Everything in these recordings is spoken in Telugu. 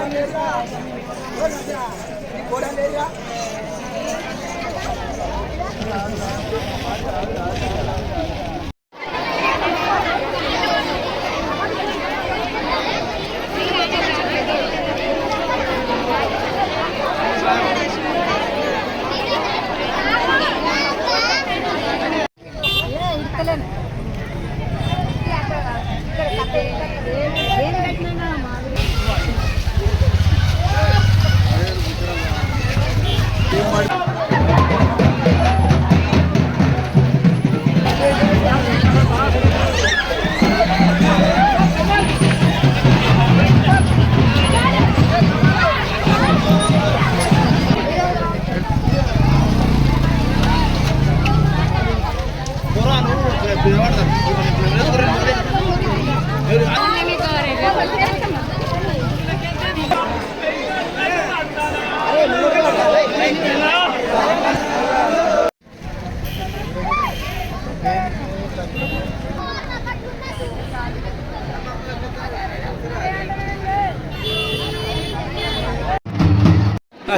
ఆ,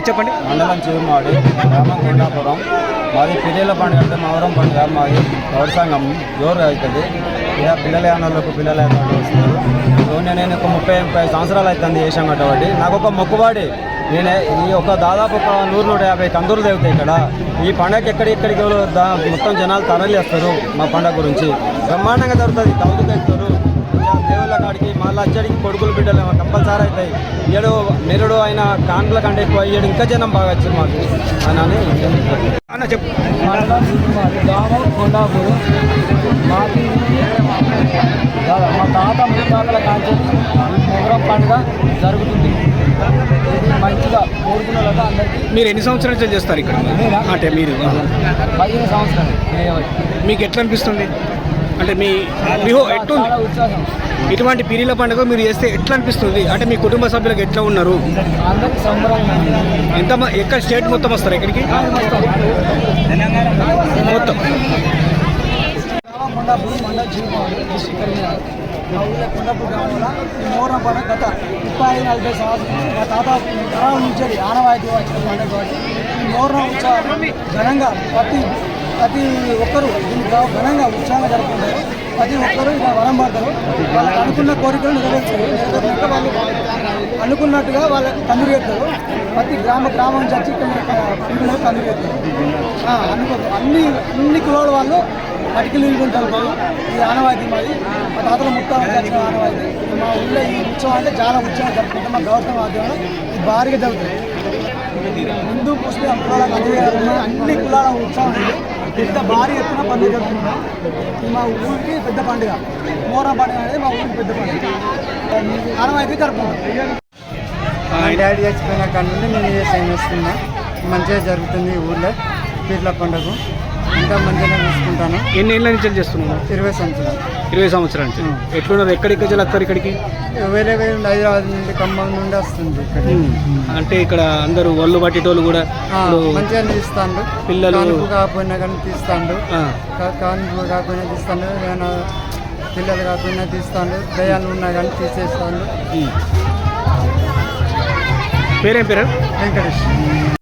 చెప్పండి. మండలం చిరుమాడి గ్రామం కొండాపురం మాది పిల్లల పండుగ అంటే మవరం పండుగ మాది గౌర జోరుగా అవుతుంది. ఇక పిల్లల యానాలకు పిల్లల యానాలు వస్తున్నారు. సో నేను ఒక ముప్పై ముప్పై సంవత్సరాలు అవుతుంది వేసాం కాబట్టి. నాకు ఒక మొక్కుబాడి. నేనే ఈ ఒక దాదాపు ఒక నూరు నూట యాభై తందూరు తెగుతాయి ఇక్కడ. ఈ పండగకి ఎక్కడెక్కడికి దా- మొత్తం జనాలు తరలి వేస్తారు మా పండగ గురించి. బ్రహ్మాండంగా జరుగుతుంది. కౌతుకు ఎక్కుతారు దేవుళ్ళ కాడికి మళ్ళీ అచ్చడికి కొడుకులు బిడ్డలు కంపల్సరీ అవుతాయి ఏడు నిరుడు అయిన కాన్పుల కంటే ఎక్కువ ఏడు ఇంకా జనం బాగా వచ్చారు మాకు అని అని అన్న చెప్పు కొండాపూర్ మాకి మా తాత ముత్తాతల కాంచి మొహరం పండుగ జరుగుతుంది మంచిగా కోరుకున్న అందరికీ మీరు ఎన్ని సంవత్సరాల నుంచి చేస్తారు ఇక్కడ? అంటే మీరు. పదిహేను సంవత్సరాలు. మీకు ఎట్లా అనిపిస్తుంది అంటే మీ మీ హో- ఎట్లుంది చాలా ఉత్సాహం ఇటువంటి పీరీల పండుగ మీరు చేస్తే ఎట్లా అనిపిస్తుంది? అంటే మీ కుటుంబ సభ్యులకు ఎట్లా ఉన్నారు? ఎంత ఎక్కడ స్టేట్ మొత్తం వస్తారు ఇక్కడికి? మొత్తం. కొండాపూర్ మండల జీవమాడు డిస్ట్రిక్ట్ కరీంనగర్ మా ఊళ్ళో కొండాపూర్ గ్రామంలో ఈ మోరం పండుగ గత ముప్పై ఐదు నలభై సంవత్సరాలు మా తాత తరాల నుంచి ఆనవాయితీ వచ్చిన పండుగ కాబట్టి ఈ మోరం ఉత్సవం ఘనంగా ప్రతి ప్రతి ఒక్కరూ దీన్ని ఘనంగా ఉత్సాహంగా జరుపుకుంటారు. ప్రతి ఒక్కరూ ఇలా వరం పడతారు. వాళ్ళు అనుకున్న కోరికలు నెరవేర్చారు నెరవేర్చాక వాళ్ళు అనుకున్నట్టుగా వాళ్ళకి తండ్రి చేస్తారు. ప్రతి గ్రామ గ్రామం చచ్చి వచ్చి పిల్లలు తండ్రి చేస్తారు. ఆ, అనుకో అన్ని అన్ని కులాల వాళ్ళు పటికలు ఉంటారు వాళ్ళు ఈ ఆనవాయితీ మాది. మా తాతల ముత్తాలు ఆనవాయితీ. మా ఊళ్ళో ఈ ఉత్సవం అంటే చాలా ఉత్సవం జరుపుకుంటాం. మా గౌరవం ఆధ్వర్యంలో ఇది భారీగా జరుగుతుంది. హిందూ ముస్లిం కులాలకు అన్ని అన్ని కులాల ఉత్సవం ఉంది. పెద్ద భారీ ఎత్తున పండుగ జరుపుకుంటాం మా ఊరికి పెద్ద పండుగ. మోరం పండుగ అనేది మా ఊరికి పెద్ద పండుగ. ఆనవాయితీ జరుపుకుంటాం. మా డాడీ చచ్చిపోయిన కాడ నుండి నేను సైన్ చేస్తున్నాం మంచిగా జరుగుతుంది ఊళ్ళో పీర్ల పండుగ. ఇంకా మంచిగా చూసుకుంటాను. ఎన్ని ఏళ్ళ నుంచి చేస్తున్నారు ఇరవై సంవత్సరాలు. ఇరవై సంవత్సరాల నుంచి. ఎట్లున్నారు? ఎక్కడికి వస్తారు ఇక్కడికి? వేరే వేరే నుండి హైదరాబాద్ నుండి ఖమ్మం నుండి వస్తుంది ఇక్కడ అంటే ఇక్కడ అందరూ ఒళ్ళు పట్టేటోళ్ళు కూడా మంచిగా తీస్తాడు. పిల్లలు- కానుపు కాకపోయినా కానీ తీస్తాడు. కానుపు కాకపోయినా తీస్తాడు. ఏమైనా పిల్లలు కాకపోయినా తీస్తాడు. దయాలు ఉన్నా కానీ తీసేస్తాడు. పేరేం పేరు? వెంకటేష్.